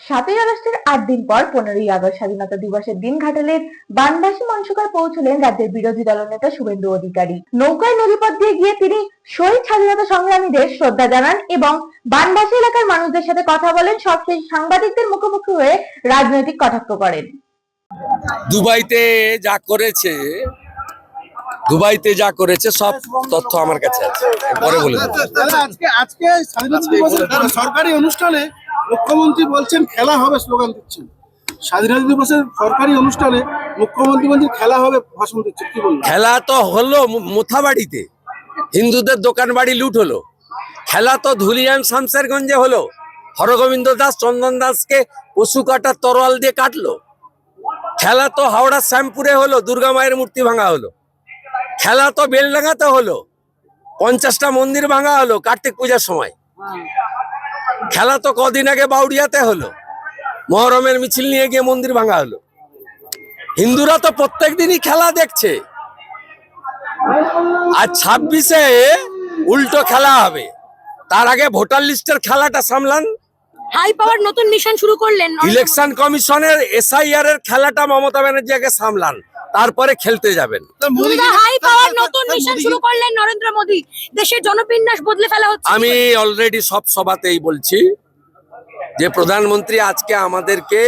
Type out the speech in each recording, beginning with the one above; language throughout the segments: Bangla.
সাতই আগস্টের আট দিন পর পনেরোই আগস্ট স্বাধীনতা দিবসের দিন ঘাটালের বানবাসী মঞ্চকার পৌঁছলেন রাজ্যের বিরোধী দলনেতা শুভেন্দু অধিকারী। নৌকায় নদীপথ দিয়ে গিয়ে তিনি শহীদ স্বাধীনতা সংগ্রামীদের শ্রদ্ধা জানান এবং বানবাসী এলাকার মানুষদের সাথে কথা বলেন সবশেষ সাংবাদিকদের মুখোমুখি হয়ে রাজনৈতিক কটাক্ষ করেন। দুবাইতে যা করেছে দুবাইতে যা করেছে সব তথ্য আমার কাছে আছে। পরে বলে আজকে আজকে স্বাধীনতা দিবসের সরকারি অনুষ্ঠানে মুখ্যমন্ত্রী বলছেন খেলা হবে স্লোগান দিচ্ছেন। স্বাধীনতা দিবসের সরকারি অনুষ্ঠানে মুখ্যমন্ত্রী বলছেন খেলা হবে ভাষণ দিচ্ছেন। কি বলবেন খেলা তো হলো মোথাবাড়িতে। হিন্দুদের দোকান বাড়ি লুট হলো। খেলা তো ধুলিয়ান শামসেরগঞ্জে হলো। হরগোবিন্দ দাস চন্দন দাসকে পশু কাটার তরোয়াল দিয়ে কাটলো। খেলা তো হাওড়া শ্যামপুরে হলো দুর্গা মায়ের মূর্তি ভাঙা হলো। খেলা তো বেলডাঙ্গাতে হলো। পঞ্চাশটা মন্দির ভাঙা হলো কার্তিক পূজার সময়। খেলা তো কদিন আগে বাউরিয়াতে হলো। মহরমের মিছিল নিয়ে গিয়ে মন্দির ভাঙা হলো। হিন্দুরা তো প্রত্যেক দিনই খেলা দেখছে। আর ছাব্বিশে উল্টো খেলা হবে। তার আগে ভোটার লিস্টের খেলাটা সামলান। হাই পাওয়ার নতুন মিশন শুরু করলেন ইলেকশন কমিশনের এসআইআর এর খেলাটা মমতা ব্যানার্জি আগে সামলান। তারপরে খেলতে যাবেন। হাই পাওয়ার নতুন মিশন শুরু করলেন নরেন্দ্র মোদী। দেশের জনবিন্যাস বদলে ফেলা হচ্ছে। আমি অলরেডি সব সভাতেই বলছি যে প্রধানমন্ত্রী আজকে আমাদেরকে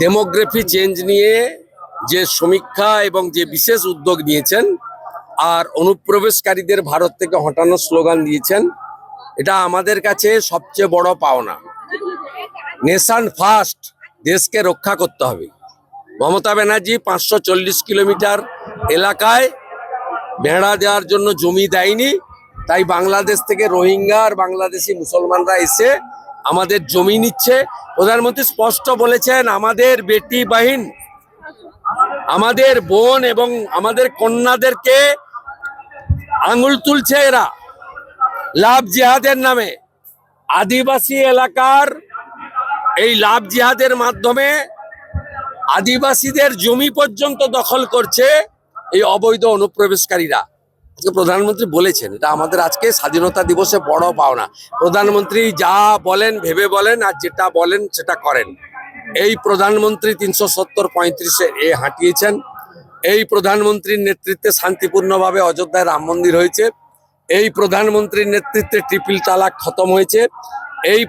ডেমোগ্রাফি চেঞ্জ নিয়ে যে সমীক্ষা এবং যে বিশেষ উদ্যোগ নিয়েছেন আর অনুপ্রবেশকারীদের ভারত থেকে হটানোর স্লোগান দিয়েছেন এটা আমাদের কাছে সবচেয়ে বড় পাওনা। নেশান ফার্স্ট দেশকে রক্ষা করতে হবে। মমতা ব্যানার্জি পাঁচশো চল্লিশ কিলোমিটার এলাকায় বেড়া দেওয়ার জন্য জমি দেয়নি। তাই বাংলাদেশ থেকে রোহিঙ্গা আর বাংলাদেশি মুসলমানরা এসে আমাদের জমি নিচ্ছে। প্রধানমন্ত্রী স্পষ্ট বলেছেন, আমাদের বেটি বাহিন, আমাদের বোন এবং আমাদের কন্যাদেরকে আঙুল তুলছে এরা। লাভ জিহাদের নামে আদিবাসী এলাকার এই লাভ জিহাদের মাধ্যমে আদিবাসীদের জমি পর্যন্ত দখল করছে এই অবৈধ অনুপ্রবেশকারীরা। প্রধানমন্ত্রী বলেছেন, এটা আমাদের আজকে স্বাধীনতা দিবসে বড় পাওনা। প্রধানমন্ত্রী যা বলেন, ভেবে বলেন, আর যেটা বলেন, সেটা করেন। এই প্রধানমন্ত্রী তিনশো সত্তর পঁয়ত্রিশে এ হাঁটিয়েছেন। এই প্রধানমন্ত্রীর নেতৃত্বে শান্তিপূর্ণভাবে অযোধ্যায় রাম মন্দির হয়েছে। এই প্রধানমন্ত্রীর নেতৃত্বে ট্রিপল তালাক খতম হয়েছে। এই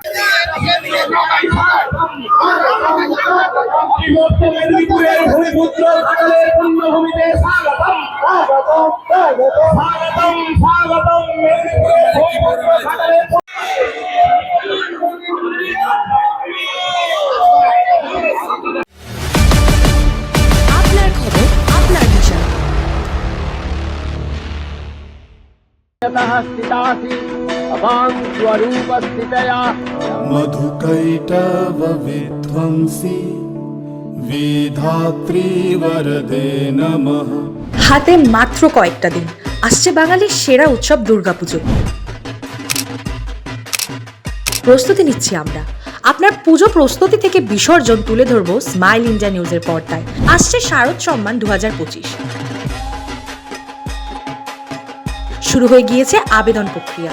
মেদিনীপুরের ভূমিপুত্র ঘাটালের পুণ্যভূমিতে স্বাগতম স্বাগতম স্বাগতম স্বাগতম মেদিনীপুরের ভূমিপুত্র ঘাটালের আপনার খবর আপনার বিচার स्थितासि अभां स्वरूपस्थितया मधुकैटवविध्वंसी विधात्री वरदे नमः হাতে মাত্র কয়েকটা দিন আসছে বাঙালির সেরা উৎসব দুর্গাপুজো প্রস্তুতি নিচ্ছি আমরা আপনার পুজো প্রস্তুতি থেকে বিসর্জন তুলে ধরবো স্মাইল ইন্ডিয়া নিউজের পর্দায় আসছে শারদ সম্মান দু শুরু হয়ে গিয়েছে আবেদন প্রক্রিয়া